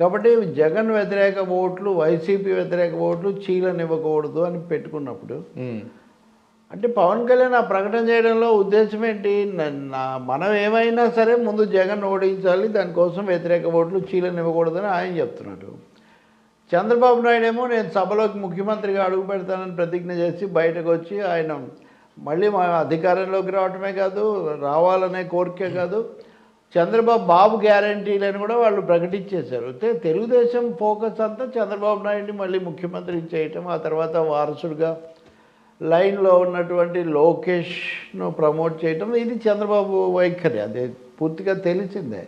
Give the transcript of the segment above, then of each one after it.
కాబట్టి జగన్ వ్యతిరేక ఓట్లు వైసీపీ వ్యతిరేక ఓట్లు చీలనివ్వకూడదు అని పెట్టుకున్నప్పుడు. అంటే పవన్ కళ్యాణ్ ఆ ప్రకటన చేయడంలో ఉద్దేశం ఏంటి మనం ఏమైనా సరే ముందు జగన్ ఓడించాలి దానికోసం వ్యతిరేక ఓట్లు చీలనివ్వకూడదని ఆయన చెప్తున్నాడు చంద్రబాబు నాయుడు ఏమో నేను సభలోకి ముఖ్యమంత్రిగా అడుగు పెడతానని ప్రతిజ్ఞ చేసి బయటకు వచ్చి ఆయన మళ్ళీ మా అధికారంలోకి రావటమే కాదు రావాలనే కోరికే కాదు చంద్రబాబు బాబు గ్యారంటీలని కూడా వాళ్ళు ప్రకటించేశారు. అయితే తెలుగుదేశం ఫోకస్ అంతా చంద్రబాబు నాయుడిని మళ్ళీ ముఖ్యమంత్రి చేయటం ఆ తర్వాత వారసుడిగా లైన్లో ఉన్నటువంటి లోకేష్ను ప్రమోట్ చేయటం ఇది చంద్రబాబు వైఖరి. అదే పూర్తిగా తెలిసిందే.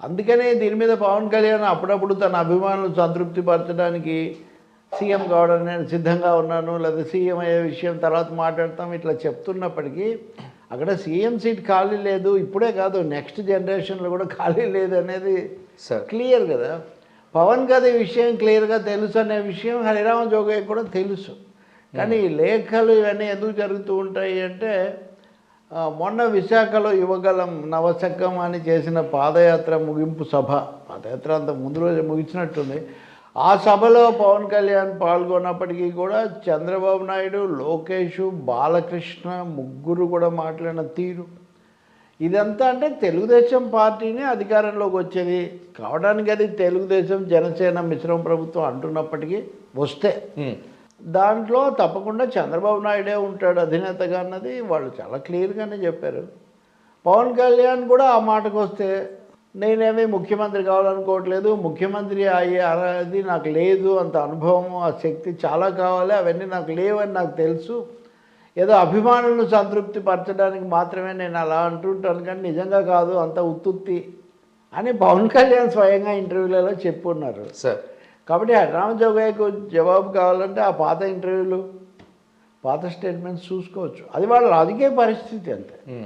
అందుకనే దీని మీద పవన్ కళ్యాణ్ అప్పుడప్పుడు తన అభిమానులు సంతృప్తి పరచడానికి సీఎం కావడం నేను సిద్ధంగా ఉన్నాను లేదా సీఎం అయ్యే విషయం తర్వాత మాట్లాడతాం ఇట్లా చెప్తున్నప్పటికీ అక్కడ సీఎం సీట్ ఖాళీ లేదు ఇప్పుడే కాదు నెక్స్ట్ జనరేషన్లో కూడా ఖాళీ లేదు అనేది క్లియర్ కదా. పవన్ గారి విషయం క్లియర్గా తెలుసు అనే విషయం హరిరామ జోగయ్య కూడా తెలుసు. కానీ ఈ లేఖలు ఇవన్నీ ఎందుకు జరుగుతూ ఉంటాయి అంటే మొన్న విశాఖలో యువగలం నవశకం అని చేసిన పాదయాత్ర ముగింపు సభ పాదయాత్ర అంత ముందు రోజు ముగించినట్టుంది ఆ సభలో పవన్ కళ్యాణ్ పాల్గొన్నప్పటికీ కూడా చంద్రబాబు నాయుడు లోకేష్ బాలకృష్ణ ముగ్గురు కూడా మాట్లాడిన తీరు. ఇదంతా అంటే తెలుగుదేశం పార్టీని అధికారంలోకి వచ్చేది. కావడానికి అది తెలుగుదేశం జనసేన మిశ్రమ ప్రభుత్వం అంటున్నప్పటికీ వస్తే. దాంట్లో తప్పకుండా చంద్రబాబు నాయుడే ఉంటాడు అధినేతగా అన్నది వాళ్ళు చాలా క్లియర్గానే చెప్పారు. పవన్ కళ్యాణ్ కూడా ఆ మాటకు వస్తే నేనేమీ ముఖ్యమంత్రి కావాలనుకోవట్లేదు. ముఖ్యమంత్రి అయ్యే అది నాకు లేదు. అంత అనుభవం ఆ శక్తి చాలా కావాలి. అవన్నీ నాకు లేవని నాకు తెలుసు. ఏదో అభిమానులను సంతృప్తి పరచడానికి మాత్రమే నేను అలా అంటుంటాను. కానీ నిజంగా కాదు అంత ఉత్తుత్తి అని పవన్ కళ్యాణ్ స్వయంగా ఇంటర్వ్యూలలో చెప్పున్నారు. సార్. కాబట్టి రామజోగయ్యకు జవాబు కావాలంటే ఆ పాత ఇంటర్వ్యూలు పాత స్టేట్మెంట్స్ చూసుకోవచ్చు. అది వాళ్ళ రాజకీయ పరిస్థితి అంతే.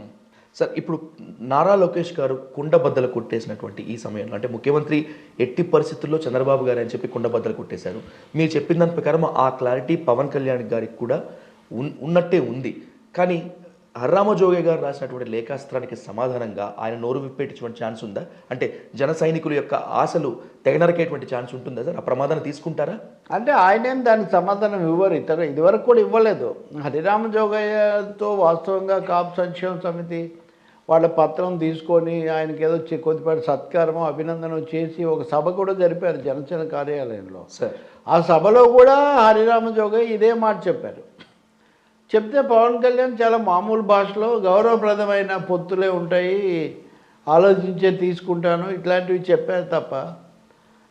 సార్ ఇప్పుడు నారా లోకేష్ గారు కుండబద్దలు కొట్టేసినటువంటి ఈ సమయంలో అంటే ముఖ్యమంత్రి ఎట్టి పరిస్థితుల్లో చంద్రబాబు గారు అని చెప్పి కుండబద్దలు కొట్టేశారు. మీరు చెప్పిన దాని ప్రకారం ఆ క్లారిటీ పవన్ కళ్యాణ్ గారికి కూడా ఉన్నట్టే ఉంది. కానీ హర్రామజోగే గారు రాసినటువంటి లేఖాస్త్రానికి సమాధానంగా ఆయన నోరు విప్పేటటువంటి ఛాన్స్ ఉందా? అంటే జన సైనికుల యొక్క ఆశలు తెగనరకేటువంటి ఛాన్స్ ఉంటుందా సార్? ఆ ప్రమాదాన్ని తీసుకుంటారా? అంటే ఆయనేం దానికి సమాధానం ఇవ్వరు. ఇతర ఇదివరకు కూడా ఇవ్వలేదు. హరిరామ జోగయ్యతో వాస్తవంగా కాపు సంక్షేమ సమితి వాళ్ళ పత్రం తీసుకొని ఆయనకి ఏదో కొద్దిపాటి సత్కారము అభినందనం చేసి ఒక సభ కూడా జరిపారు జనసేన కార్యాలయంలో. ఆ సభలో కూడా హరిరామ జోగయ్య ఇదే మాట చెప్పారు. చెప్తే పవన్ కళ్యాణ్ చాలా మామూలు భాషలో గౌరవప్రదమైన పొత్తులే ఉంటాయి ఆలోచించే తీసుకుంటాను ఇట్లాంటివి చెప్పారు తప్ప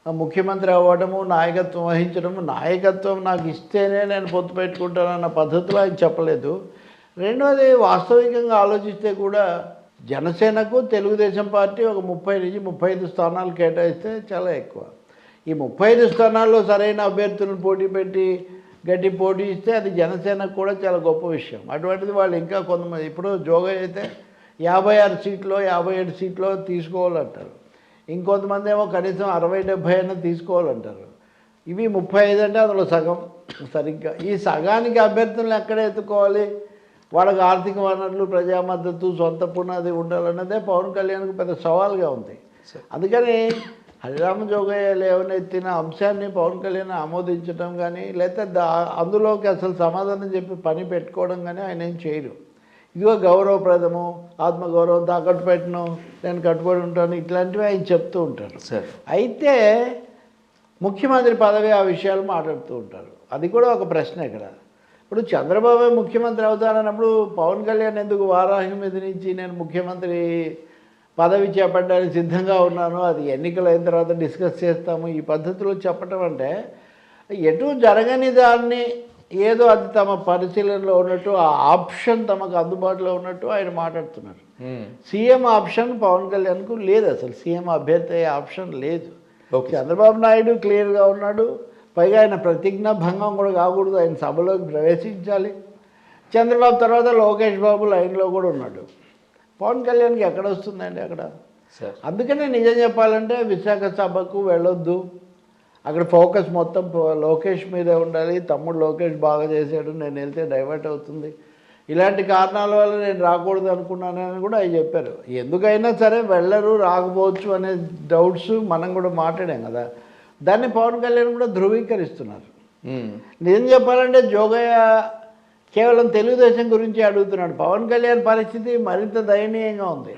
ముఖ్యమంత్రి అవ్వడము నాయకత్వం వహించడము నాయకత్వం నాకు ఇస్తేనే నేను పొత్తు పెట్టుకుంటాను అన్న పద్ధతిలో ఆయన చెప్పలేదు. రెండవది వాస్తవికంగా ఆలోచిస్తే కూడా జనసేనకు తెలుగుదేశం పార్టీ ఒక ముప్పై నుంచి ముప్పై ఐదు స్థానాలు కేటాయిస్తే చాలా ఎక్కువ. ఈ ముప్పై ఐదు స్థానాల్లో సరైన అభ్యర్థులను పోటీ పెట్టి గట్టి పోటీ ఇస్తే అది జనసేనకు కూడా చాలా గొప్ప విషయం. అటువంటిది వాళ్ళు ఇంకా కొంతమంది ఇప్పుడు జోగయ్య అయితే యాభై ఆరు సీట్లో యాభై ఏడు సీట్లో తీసుకోవాలంటారు. ఇంకొంతమంది ఏమో కనీసం అరవై డెబ్భై అయినా తీసుకోవాలంటారు. ఇవి ముప్పై ఐదు అంటే అందులో సగం సరిగ్గా. ఈ సగానికి అభ్యర్థులను ఎక్కడ ఎత్తుకోవాలి? వాళ్ళకి ఆర్థిక వనరులు ప్రజా మద్దతు సొంత పునాది ఉండాలన్నదే పవన్ కళ్యాణ్కి పెద్ద సవాల్గా ఉంది. అందుకని హరిరామ జోగయ్య లేవనెత్తిన అంశాన్ని పవన్ కళ్యాణ్ ఆమోదించడం కానీ లేకపోతే దా అందులోకి అసలు సమాధానం చెప్పి పని పెట్టుకోవడం కానీ ఆయన ఏం చేయరు ఇదిగో గౌరవప్రదము ఆత్మగౌరవం తాకట్టు పెట్టను నేను కట్టుబడి ఉంటాను ఇట్లాంటివి ఆయన చెప్తూ ఉంటారు సార్. అయితే ముఖ్యమంత్రి పదవి ఆ విషయాలు మాట్లాడుతూ ఉంటారు. అది కూడా ఒక ప్రశ్న ఇక్కడ ఇప్పుడు చంద్రబాబు ముఖ్యమంత్రి అవుతానన్నప్పుడు పవన్ కళ్యాణ్ ఎందుకు వారాహి మీద నుంచి నేను ముఖ్యమంత్రి పదవి చేపట్టడానికి సిద్ధంగా ఉన్నాను అది ఎన్నికలు అయిన తర్వాత డిస్కస్ చేస్తాము. ఈ పద్ధతిలో చెప్పటం అంటే ఎటు జరగని దాన్ని ఏదో అది తమ పరిశీలనలో ఉన్నట్టు ఆ ఆప్షన్ తమకు అందుబాటులో ఉన్నట్టు ఆయన మాట్లాడుతున్నారు. సీఎం ఆప్షన్ పవన్ కళ్యాణ్కు లేదు అసలు. సీఎం అభ్యర్థి అయ్యే ఆప్షన్ లేదు. చంద్రబాబు నాయుడు క్లియర్గా ఉన్నాడు. పైగా ఆయన ప్రతిజ్ఞ భంగం కూడా కాకూడదు. ఆయన సభలోకి ప్రవేశించాలి. చంద్రబాబు తర్వాత లోకేష్ బాబు లైన్లో కూడా ఉన్నాడు. పవన్ కళ్యాణ్కి ఎక్కడ వస్తుందండి అక్కడ? సార్. అందుకనే నిజం చెప్పాలంటే విశాఖ సభకు వెళ్ళొద్దు. అక్కడ ఫోకస్ మొత్తం లోకేష్ మీదే ఉండాలి. తమ్ముడు లోకేష్ బాగా చేశాడు. నేను వెళ్తే డైవర్ట్ అవుతుంది. ఇలాంటి కారణాల వల్ల నేను రాకూడదు అనుకున్నానని కూడా ఆయన చెప్పారు. ఎందుకైనా సరే వెళ్ళరు రాకపోవచ్చు అనే డౌట్స్ మనం కూడా మాట్లాడాం కదా. దాన్ని పవన్ కళ్యాణ్ కూడా ధృవీకరిస్తున్నారు. నిజం చెప్పాలంటే జోగయ్య కేవలం తెలుగుదేశం గురించి అడుగుతున్నాడు. పవన్ కళ్యాణ్ పరిస్థితి మరింత దయనీయంగా ఉంది.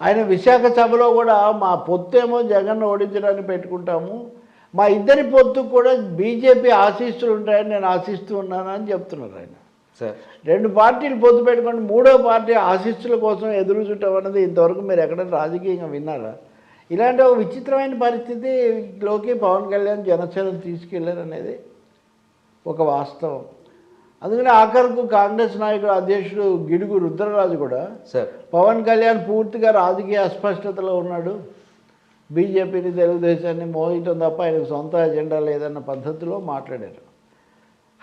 ఆయన విశాఖ సభలో కూడా మా పొత్తేమో జగన్ ఓడించడానికి పెట్టుకుంటాము. మా ఇద్దరి పొత్తు కూడా బీజేపీ ఆశీస్సులు ఉంటాయని నేను ఆశిస్తూ ఉన్నాను అని చెప్తున్నారు ఆయన. సార్. రెండు పార్టీలు పొత్తు పెట్టుకొని మూడో పార్టీ ఆశీస్సుల కోసం ఎదురు చూడటం అన్నది ఇంతవరకు మీరు ఎక్కడైనా రాజకీయంగా విన్నారా? ఇలాంటి ఒక విచిత్రమైన పరిస్థితిలోకి పవన్ కళ్యాణ్ జనసేన తీసుకెళ్ళారు అనేది ఒక వాస్తవం. అందుకని ఆఖరుకు కాంగ్రెస్ నాయకుడు అధ్యక్షుడు గిడుగు రుద్రరాజు కూడా సార్. పవన్ కళ్యాణ్ పూర్తిగా రాజకీయ అస్పష్టతలో ఉన్నాడు. బీజేపీని తెలుగుదేశాన్ని మోహించడం తప్ప ఆయనకు సొంత ఎజెండా లేదన్న పద్ధతిలో మాట్లాడారు.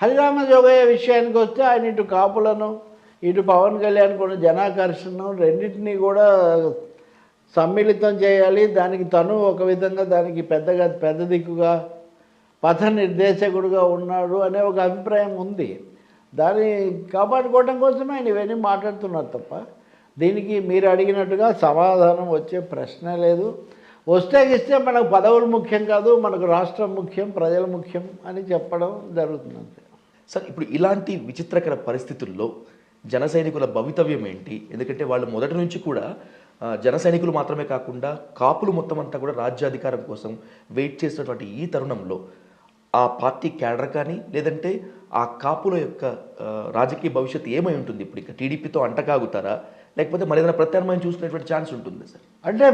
హరిరామ జోగయ్య విషయానికి వస్తే ఆయన ఇటు కాపులను ఇటు పవన్ కళ్యాణ్ కూడా జనాకర్షణను రెండింటినీ కూడా సమ్మిళితం చేయాలి. దానికి తను ఒక విధంగా దానికి పెద్దగా పెద్ద దిక్కుగా పథ నిర్దేశకుడుగా ఉన్నాడు అనే ఒక అభిప్రాయం ఉంది. దాన్ని కాపాడుకోవడం కోసం ఆయన ఇవన్నీ మాట్లాడుతున్నారు తప్ప దీనికి మీరు అడిగినట్టుగా సమాధానం వచ్చే ప్రశ్న లేదు. వస్తే ఇస్తే మనకు పదవులు ముఖ్యం కాదు మనకు రాష్ట్రం ముఖ్యం ప్రజలు ముఖ్యం అని చెప్పడం జరుగుతుంది అంతే. సార్ ఇప్పుడు ఇలాంటి విచిత్రకర పరిస్థితుల్లో జన సైనికుల భవితవ్యం ఏంటి? ఎందుకంటే వాళ్ళు మొదటి నుంచి కూడా జన సైనికులు మాత్రమే కాకుండా కాపులు మొత్తం అంతా కూడా రాజ్యాధికారం కోసం వెయిట్ చేసినటువంటి ఈ తరుణంలో ఆ పార్టీ క్యాడర్ కానీ లేదంటే ఆ కాపుల యొక్క రాజకీయ భవిష్యత్తు ఏమై ఉంటుంది? ఇప్పుడు ఇక టీడీపీతో అంటకాగుతారా లేకపోతే మరి ఏదైనా ప్రత్యామ్నాయం చూసుకునేటువంటి ఛాన్స్ ఉంటుంది సార్? అంటే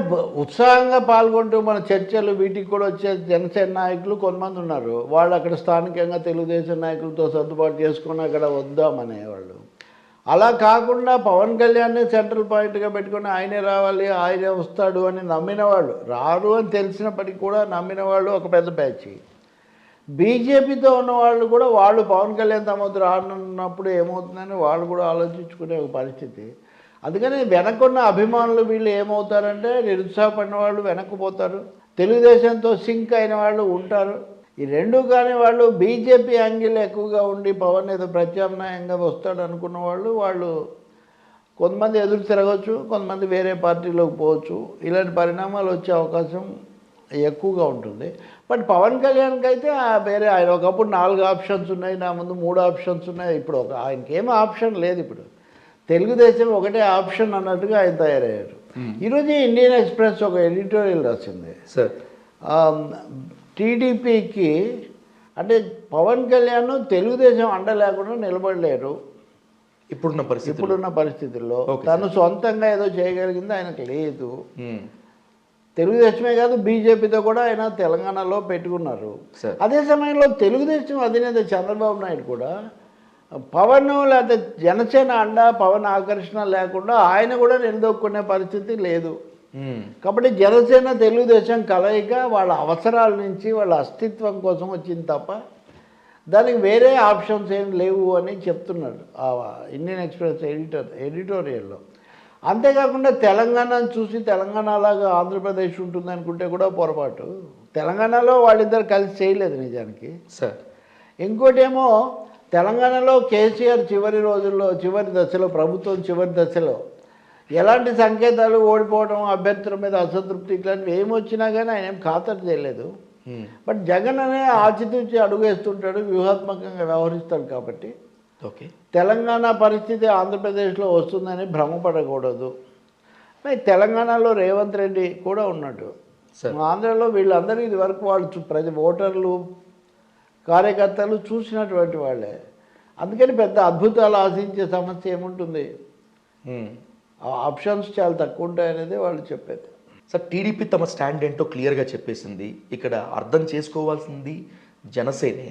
ఉత్సాహంగా పాల్గొంటూ మన చర్చలు వీటికి కూడా వచ్చే జనసేన నాయకులు కొంతమంది ఉన్నారు. వాళ్ళు అక్కడ స్థానికంగా తెలుగుదేశం నాయకులతో సర్దుబాటు చేసుకుని అక్కడ వద్దామనేవాళ్ళు. అలా కాకుండా పవన్ కళ్యాణ్ని సెంట్రల్ పాయింట్గా పెట్టుకొని ఆయనే రావాలి ఆయనే వస్తాడు అని నమ్మిన వాళ్ళు రారు అని తెలిసినప్పటికీ కూడా నమ్మిన వాళ్ళు ఒక పెద్ద బ్యాచ్ బీజేపీతో ఉన్న వాళ్ళు కూడా వాళ్ళు పవన్ కళ్యాణ్ తమతో రానున్నప్పుడు ఏమవుతుందని వాళ్ళు కూడా ఆలోచించుకునే ఒక పరిస్థితి. అందుకని వెనకున్న అభిమానులు వీళ్ళు ఏమవుతారంటే నిరుత్సాహపడిన వాళ్ళు వెనక్కిపోతారు తెలుగుదేశంతో సింక్ అయిన వాళ్ళు ఉంటారు. ఈ రెండు కానీ వాళ్ళు బీజేపీ యాంగిల్ ఎక్కువగా ఉండి పవన్ ఏదో ప్రత్యామ్నాయంగా వస్తాడు అనుకున్న వాళ్ళు వాళ్ళు కొంతమంది ఎదురు తిరగవచ్చు కొంతమంది వేరే పార్టీలోకి పోవచ్చు. ఇలాంటి పరిణామాలు వచ్చే అవకాశం ఎక్కువగా ఉంటుంది. బట్ పవన్ కళ్యాణ్కి అయితే వేరే ఆయన ఒకప్పుడు నాలుగు ఆప్షన్స్ ఉన్నాయి నా ముందు మూడు ఆప్షన్స్ ఉన్నాయి. ఇప్పుడు ఒక ఆయనకి ఏం ఆప్షన్ లేదు ఇప్పుడు. తెలుగుదేశం ఒకటే ఆప్షన్ అన్నట్టుగా ఆయన తయారయ్యారు. ఈరోజు ఇండియన్ ఎక్స్ప్రెస్ ఒక ఎడిటోరియల్ రాసింది. సార్. టీడీపీకి అంటే పవన్ కళ్యాణ్ తెలుగుదేశం అండ లేకుండా నిలబడలేరు. ఇప్పుడున్న పరిస్థితి ఇప్పుడున్న పరిస్థితుల్లో తను సొంతంగా ఏదో చేయగలిగింది ఆయనకు లేదు. తెలుగుదేశమే కాదు బీజేపీతో కూడా ఆయన తెలంగాణలో పెట్టుకున్నారు. అదే సమయంలో తెలుగుదేశం అధినేత చంద్రబాబు నాయుడు కూడా పవన్ లేకపోతే జనసేన అండ పవన్ ఆకర్షణ లేకుండా ఆయన కూడా నిలదొక్కునే పరిస్థితి లేదు. కాబట్టి జనసేన తెలుగుదేశం కలయిక వాళ్ళ అవసరాల నుంచి వాళ్ళ అస్తిత్వం కోసం వచ్చింది తప్ప దానికి వేరే ఆప్షన్స్ ఏం లేవు అని చెప్తున్నాడు ఆ ఇండియన్ ఎక్స్ప్రెస్ ఎడిటర్ ఎడిటోరియల్లో. అంతేకాకుండా తెలంగాణను చూసి తెలంగాణలాగా ఆంధ్రప్రదేశ్ ఉంటుంది అనుకుంటే కూడా పొరపాటు. తెలంగాణలో వాళ్ళిద్దరు కలిసి చేయలేదు నిజానికి. సార్ ఇంకోటేమో తెలంగాణలో కేసీఆర్ చివరి రోజుల్లో చివరి దశలో ప్రభుత్వం చివరి దశలో ఎలాంటి సంకేతాలు ఓడిపోవడం అభ్యర్థుల మీద అసంతృప్తి ఇట్లాంటివి ఏమి వచ్చినా కానీ ఆయన ఏం ఖాతరు చేయలేదు. బట్ జగన్ అనే ఆచితూచి అడుగు వేస్తుంటాడు వ్యూహాత్మకంగా వ్యవహరిస్తాడు కాబట్టి. ఓకే. తెలంగాణ పరిస్థితి ఆంధ్రప్రదేశ్లో వస్తుందని భ్రమపడకూడదు. తెలంగాణలో రేవంత్ రెడ్డి కూడా ఉన్నాడు. సార్. ఆంధ్రలో వీళ్ళందరూ ఇది వరకు వాళ్ళు ప్రతి ఓటర్లు కార్యకర్తలు చూసినటువంటి వాళ్ళే. అందుకని పెద్ద అద్భుతాలు ఆశించే సమస్య ఏముంటుంది? ఆ ఆప్షన్స్ చాలా తక్కువ ఉంటాయనేది వాళ్ళు చెప్పేది. సార్ టీడీపీ తమ స్టాండ్ ఏంటో క్లియర్గా చెప్పేసింది. ఇక్కడ అర్థం చేసుకోవాల్సింది జనసేనే.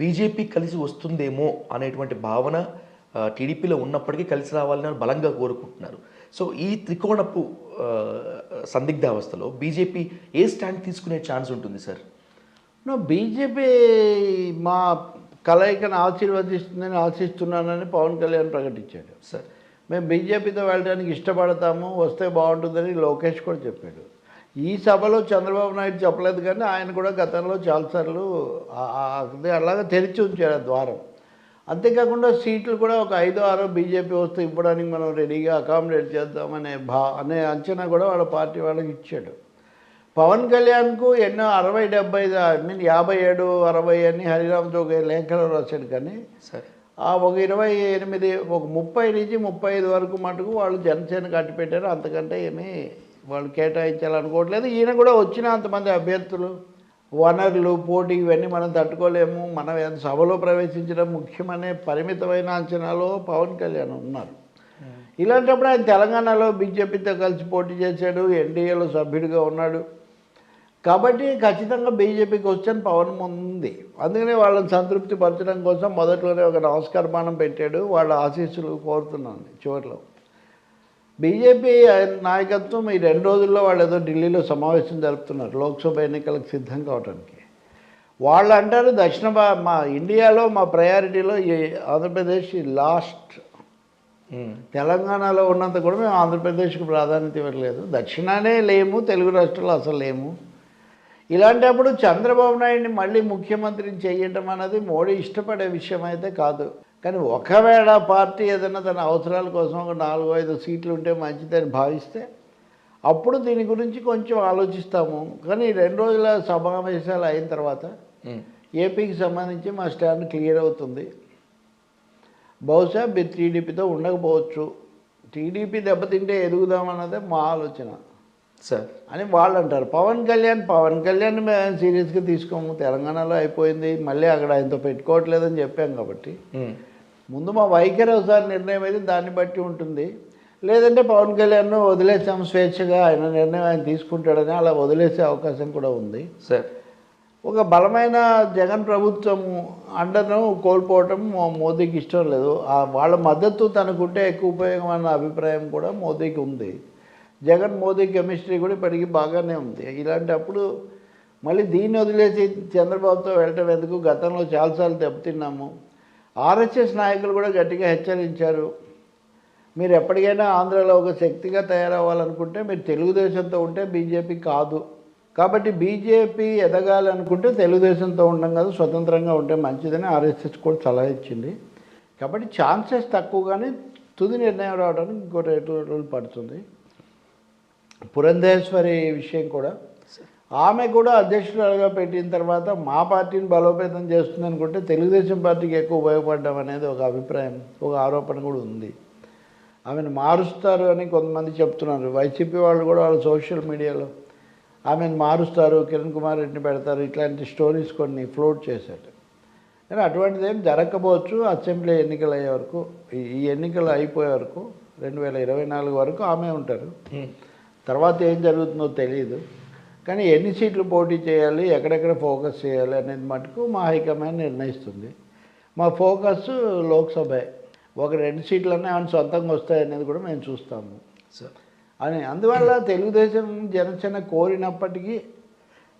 బీజేపీ కలిసి వస్తుందేమో అనేటువంటి భావన టీడీపీలో ఉన్నప్పటికీ కలిసి రావాలని బలంగా కోరుకుంటున్నారు. సో ఈ త్రికోణపు సందిగ్ధావస్థలో బీజేపీ ఏ స్టాండ్ తీసుకునే ఛాన్స్ ఉంటుంది సార్? నో బీజేపీ మా కలయికను ఆశీర్వదిస్తుందని ఆశిస్తున్నానని పవన్ కళ్యాణ్ ప్రకటించాడు. సార్ మేము బీజేపీతో వెళ్ళడానికి ఇష్టపడతాము వస్తే బాగుంటుందని లోకేష్ కూడా చెప్పాడు. ఈ సభలో చంద్రబాబు నాయుడు చెప్పలేదు కానీ ఆయన కూడా గతంలో చాలాసార్లు అలాగా తెరిచి ఉంచారు ఆ ద్వారం. అంతేకాకుండా సీట్లు కూడా ఒక ఐదో ఆరో బీజేపీ వస్తే ఇవ్వడానికి మనం రెడీగా అకామిడేట్ చేద్దామనే భా అనే అంచనా కూడా వాళ్ళ పార్టీ వాళ్ళకి ఇచ్చాడు. పవన్ కళ్యాణ్కు ఎన్నో అరవై డెబ్బై ఐ మీన్ యాభై ఏడు అరవై అని హరిరామ్ చౌక లేఖలో రాశాడు కానీ సరే. ఒక ఇరవై ఎనిమిది ఒక ముప్పై నుంచి ముప్పై ఐదు వరకు మటుకు వాళ్ళు జనసేన కట్టిపెట్టారు. అంతకంటే ఏమీ వాళ్ళు కేటాయించాలనుకోవట్లేదు. ఈయన కూడా వచ్చిన అంతమంది అభ్యర్థులు వనరులు పోటీ ఇవన్నీ మనం తట్టుకోలేము. మనం సభలో ప్రవేశించడం ముఖ్యమనే పరిమితమైన అంచనాలో పవన్ కళ్యాణ్ ఉన్నారు. ఇలాంటప్పుడు ఆయన తెలంగాణలో బీజేపీతో కలిసి పోటీ చేశాడు ఎన్డీఏలో సభ్యుడిగా ఉన్నాడు. కాబట్టి ఖచ్చితంగా బీజేపీకి వచ్చని పవన్ ఉంది అందుకనే వాళ్ళని సంతృప్తి పరచడం కోసం మొదట్లోనే ఒక నమస్కారమానం పెట్టాడు వాళ్ళ ఆశీస్సులు కోరుతున్నాను చివరిలో. బీజేపీ నాయకత్వం ఈ రెండు రోజుల్లో వాళ్ళు ఏదో ఢిల్లీలో సమావేశం జరుపుతున్నారు లోక్సభ ఎన్నికలకు సిద్ధం కావడానికి వాళ్ళు అంటారు దక్షిణ భా మా ఇండియాలో మా ప్రయారిటీలో ఈ ఆంధ్రప్రదేశ్ లాస్ట్. తెలంగాణలో ఉన్నంత కూడా మేము ఆంధ్రప్రదేశ్కి ప్రాధాన్యత ఇవ్వట్లేదు. దక్షిణానే లేము తెలుగు రాష్ట్రాలు అసలు లేము. ఇలాంటప్పుడు చంద్రబాబు నాయుడిని మళ్ళీ ముఖ్యమంత్రిని చేయటం అనేది మోడీ ఇష్టపడే విషయం అయితే కాదు. కానీ ఒకవేళ పార్టీ ఏదైనా తన అవసరాల కోసం ఒక నాలుగు ఐదు సీట్లు ఉంటే మంచిదని భావిస్తే అప్పుడు దీని గురించి కొంచెం ఆలోచిస్తాము. కానీ రెండు రోజుల సమావేశాలు అయిన తర్వాత. ఏపీకి సంబంధించి మా స్టాండ్ క్లియర్ అవుతుంది. బహుశా టీడీపీతో ఉండకపోవచ్చు. టీడీపీ దెబ్బతింటే ఎదుగుదామన్నదే మా ఆలోచన. సార్. అని వాళ్ళు అంటారు పవన్ కళ్యాణ్ పవన్ కళ్యాణ్ మేము సీరియస్గా తీసుకోము. తెలంగాణలో అయిపోయింది. మళ్ళీ అక్కడ ఆయనతో పెట్టుకోవట్లేదని చెప్పాం కాబట్టి. ముందు మా వైఖరి ఒకసారి నిర్ణయం అయితే దాన్ని బట్టి ఉంటుంది. లేదంటే పవన్ కళ్యాణ్ వదిలేసాం స్వేచ్ఛగా. ఆయన నిర్ణయం ఆయన తీసుకుంటాడని అలా వదిలేసే అవకాశం కూడా ఉంది. సార్. ఒక బలమైన జగన్ ప్రభుత్వం అండను కోల్పోవటం మోదీకి ఇష్టం లేదు. వాళ్ళ మద్దతు తనకుంటే ఎక్కువ ఉపయోగం అన్న అభిప్రాయం కూడా మోదీకి ఉంది. జగన్ మోదీ కెమిస్ట్రీ కూడా ఇప్పటికీ బాగానే ఉంది. ఇలాంటప్పుడు మళ్ళీ దీన్ని వదిలేసి చంద్రబాబుతో వెళ్ళటం ఎందుకు? గతంలో చాలాసార్లు దెబ్బతిన్నాము. ఆర్ఎస్ఎస్ నాయకులు కూడా గట్టిగా హెచ్చరించారు. మీరు ఎప్పటికైనా ఆంధ్రాలో ఒక శక్తిగా తయారవ్వాలనుకుంటే మీరు తెలుగుదేశంతో ఉంటే బీజేపీ కాదు. కాబట్టి బీజేపీ ఎదగాలనుకుంటే తెలుగుదేశంతో ఉండడం కాదు స్వతంత్రంగా ఉంటే మంచిదని ఆర్ఎస్ఎస్ కూడా సలహా ఇచ్చింది. కాబట్టి ఛాన్సెస్ తక్కువ కానీ తుది నిర్ణయం రావడానికి ఇంకో రెండు రోజులు పడుతుంది. పురంధేశ్వరి విషయం కూడా. ఆమె కూడా అధ్యక్షురాలుగా పెట్టిన తర్వాత మా పార్టీని బలోపేతం చేస్తుంది అనుకుంటే తెలుగుదేశం పార్టీకి ఎక్కువ ఉపయోగపడడం అనేది ఒక అభిప్రాయం ఒక ఆరోపణ కూడా ఉంది. ఆమెను మారుస్తారు అని కొంతమంది చెప్తున్నారు. వైసీపీ వాళ్ళు కూడా వాళ్ళ సోషల్ మీడియాలో ఆమెను మారుస్తారు కిరణ్ కుమార్ రెడ్డిని పెడతారు ఇట్లాంటి స్టోరీస్ కొన్ని ఫ్లోట్ చేశాడు కానీ అటువంటిది ఏం జరగకపోవచ్చు. అసెంబ్లీ ఎన్నికలు అయ్యే వరకు ఈ- ఎన్నికలు అయిపోయే వరకు రెండు వేల ఇరవై నాలుగు వరకు ఆమె ఉంటారు. తర్వాత ఏం జరుగుతుందో తెలియదు కానీ ఎన్ని సీట్లు పోటీ చేయాలి ఎక్కడెక్కడ ఫోకస్ చేయాలి అనేది మటుకు మా హైకమాండ్ నిర్ణయిస్తుంది. మా ఫోకస్ లోక్సభే. ఒక రెండు సీట్లన్నా ఏమైనా సొంతంగా వస్తాయనేది కూడా మేము చూస్తాము. సార్ అని అందువల్ల తెలుగుదేశం జనసేన కోరినప్పటికీ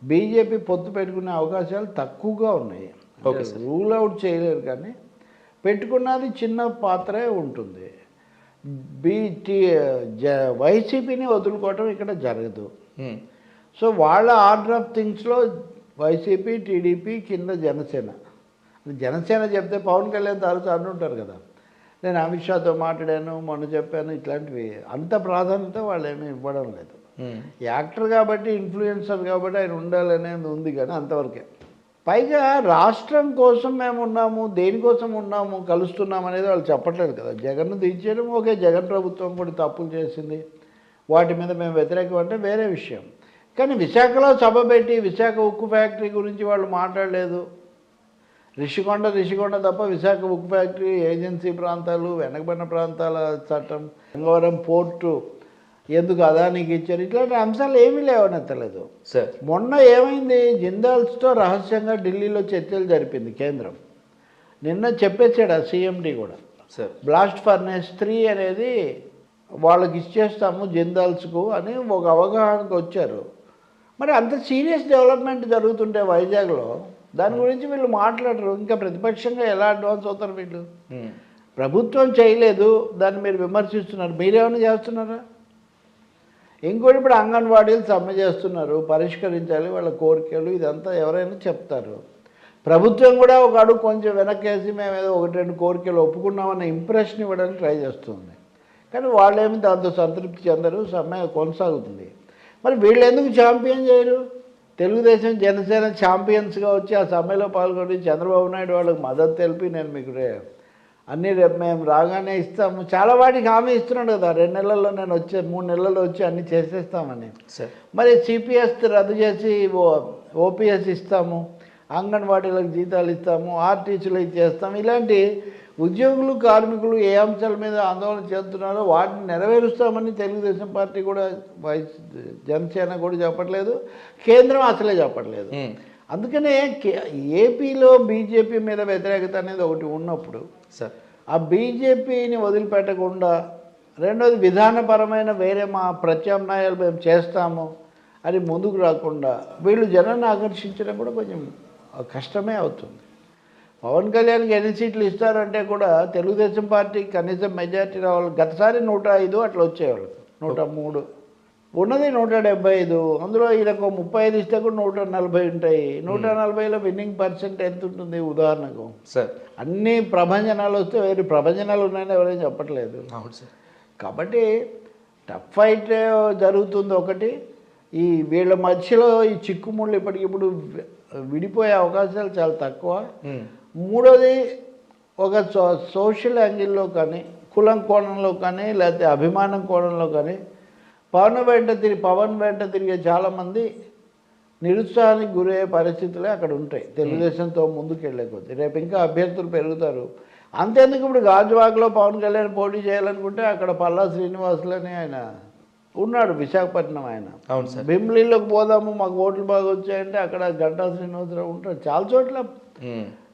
బీజేపీ పొత్తు పెట్టుకునే అవకాశాలు తక్కువగా ఉన్నాయి. రూల్ అవుట్ చేయలేరు కానీ పెట్టుకున్నది చిన్న పాత్రే ఉంటుంది. బీటీ జ వైసీపీని వదులుకోవటం ఇక్కడ జరగదు. సో వాళ్ళ ఆర్డర్ ఆఫ్ థింగ్స్లో వైసీపీ టీడీపీ కింద జనసేన. జనసేన చెప్తే పవన్ కళ్యాణ్ తరచు అంటుంటారు కదా. నేను అమిత్ షాతో మాట్లాడాను మొన్న చెప్పాను ఇట్లాంటివి. అంత ప్రాధాన్యత వాళ్ళు ఏమీ ఇవ్వడం లేదు. యాక్టర్ కాబట్టి ఇన్ఫ్లుయెన్సర్ కాబట్టి ఆయన ఉండాలనేది ఉంది కానీ అంతవరకే. పైగా రాష్ట్రం కోసం మేము ఉన్నాము దేనికోసం ఉన్నాము కలుస్తున్నాం అనేది వాళ్ళు చెప్పట్లేదు కదా. జగన్ను దించడం ఓకే జగన్ ప్రభుత్వం కూడా తప్పులు చేసింది. వాటి మీద మేము వ్యతిరేకం అంటే వేరే విషయం. కానీ విశాఖలో సభ పెట్టి విశాఖ ఉక్కు ఫ్యాక్టరీ గురించి వాళ్ళు మాట్లాడలేదు. రిషికొండ రిషికొండ తప్ప విశాఖ ఉక్కు ఫ్యాక్టరీ ఏజెన్సీ ప్రాంతాలు వెనకబడిన ప్రాంతాల చట్టం గంగవరం పోర్టు ఎందుకు అదానికి ఇచ్చారు? ఇట్లాంటి అంశాలు ఏమీ లేవనెత్తలేదు. సార్ మొన్న ఏమైంది? జిందాల్స్తో రహస్యంగా ఢిల్లీలో చర్చలు జరిపింది కేంద్రం. నిన్న చెప్పేసాడు ఆ సీఎండి కూడా. సార్ బ్లాస్ట్ ఫర్నేస్ త్రీ అనేది వాళ్ళకి ఇచ్చేస్తాము జిందాల్స్కు అని ఒక అవగాహనకు వచ్చారు. మరి అంత సీరియస్ డెవలప్మెంట్ జరుగుతుంటే వైజాగ్లో దాని గురించి వీళ్ళు మాట్లాడరు. ఇంకా ప్రతిపక్షంగా ఎలా అడ్వాన్స్ అవుతారు వీళ్ళు? ఉమ్. ప్రభుత్వం చేయలేదు. దాన్ని మీరు విమర్శిస్తున్నారు. మీరేమైనా చేస్తున్నారా? ఇంకోటి ఇప్పుడు అంగన్వాడీలు సమ్మె చేస్తున్నారు పరిష్కరించాలి వాళ్ళ కోరికలు ఇదంతా ఎవరైనా చెప్తారు. ప్రభుత్వం కూడా ఒక అడుగు కొంచెం వెనక్కేసి మేము ఏదో ఒకటి రెండు కోరికలు ఒప్పుకున్నామన్న ఇంప్రెషన్ ఇవ్వడానికి ట్రై చేస్తుంది. కానీ వాళ్ళేమి దాంతో సంతృప్తి చెందరు సమ్మె కొనసాగుతుంది. మరి వీళ్ళు ఎందుకు ఛాంపియన్ చేయరు? తెలుగుదేశం జనసేన ఛాంపియన్స్గా వచ్చి ఆ సమ్మెలో పాల్గొని చంద్రబాబు నాయుడు వాళ్ళకి మద్దతు తెలిపి నేను మీకు రే అన్నీ రేపు మేము రాగానే ఇస్తాము. చాలా వాటికి హామీ ఇస్తున్నాడు కదా. రెండు నెలల్లో నేను వచ్చే మూడు నెలల్లో వచ్చి అన్నీ చేసేస్తామని. మరి సిపిఎస్ రద్దు చేసి ఓపీఎస్ ఇస్తాము అంగన్వాడీలకు జీతాలు ఇస్తాము ఆర్టీసీలు ఇచ్చేస్తాము ఇలాంటి ఉద్యోగులు కార్మికులు ఏ అంశాల మీద ఆందోళన చెందుతున్నారో వాటిని నెరవేరుస్తామని తెలుగుదేశం పార్టీ కూడా జనసేన కూడా చెప్పట్లేదు. కేంద్రం అసలే చెప్పట్లేదు. అందుకనే ఏపీలో బీజేపీ మీద వ్యతిరేకత అనేది ఒకటి ఉన్నప్పుడు సార్. ఆ బీజేపీని వదిలిపెట్టకుండా రెండోది విధానపరమైన వేరే మా ప్రత్యామ్నాయాలు మేము చేస్తాము అని ముందుకు రాకుండా వీళ్ళు జనాన్ని ఆకర్షించడం కూడా కొంచెం కష్టమే అవుతుంది. పవన్ కళ్యాణ్కి ఎన్ని సీట్లు ఇస్తారంటే కూడా తెలుగుదేశం పార్టీ కనీసం మెజార్టీ రావాలి. గతసారి నూట ఐదు అట్లా వచ్చేవాళ్ళు. నూట మూడు. ఉన్నది నూట డెబ్బై ఐదు అందులో ఈయనకు ముప్పై ఐదు ఇస్తే కూడా నూట నలభై ఉంటాయి. నూట నలభైలో విన్నింగ్ పర్సెంట్ ఎంత ఉంటుంది? ఉదాహరణకు. సార్. అన్ని ప్రభంజనాలు వస్తే వేరే ప్రభంజనాలు ఉన్నాయని ఎవరైనా చెప్పట్లేదు. అవును సార్. కాబట్టి టఫ్ ఫైట్ జరుగుతుంది ఒకటి. ఈ వీళ్ళ మధ్యలో ఈ చిక్కుముళ్ళు ఇప్పటికిప్పుడు విడిపోయే అవకాశాలు చాలా తక్కువ. మూడోది ఒక సో సోషల్ యాంగిల్లో కానీ కులం కోణంలో కానీ లేకపోతే అభిమానం కోణంలో కానీ పవన్ వెంట తిరిగి పవన్ వెంట తిరిగే చాలామంది నిరుత్సాహానికి గురయ్యే పరిస్థితులే అక్కడ ఉంటాయి. తెలుగుదేశంతో ముందుకు వెళ్ళే కొద్దీ. రేపు ఇంకా అభ్యర్థులు పెరుగుతారు. అంతేందుకు ఇప్పుడు గాజువాకలో పవన్ కళ్యాణ్ పోటీ చేయాలనుకుంటే అక్కడ పల్లా శ్రీనివాసులని ఆయన ఉన్నాడు విశాఖపట్నం ఆయన. అవును సార్. భీమిలీలోకి పోదాము మాకు ఓట్లు బాగా వచ్చాయంటే అక్కడ గంటా శ్రీనివాసరావు ఉంటాడు. చాలా చోట్ల.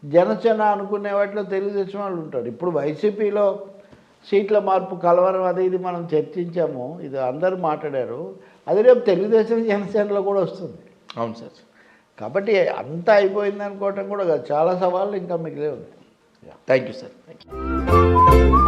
జనసేన అనుకునే వాటిలో తెలుగుదేశం వాళ్ళు ఉంటారు. ఇప్పుడు వైసీపీలో సీట్ల మార్పు కలవరం అది ఇది మనం చర్చించాము. ఇది అందరూ మాట్లాడారు. అది రేపు తెలుగుదేశం జనసేనలో కూడా వస్తుంది. అవును సార్. కాబట్టి అంతా అయిపోయింది అనుకోవటం కూడా. చాలా సవాళ్ళు ఇంకా మిగిలే ఉంది thank you sir thank you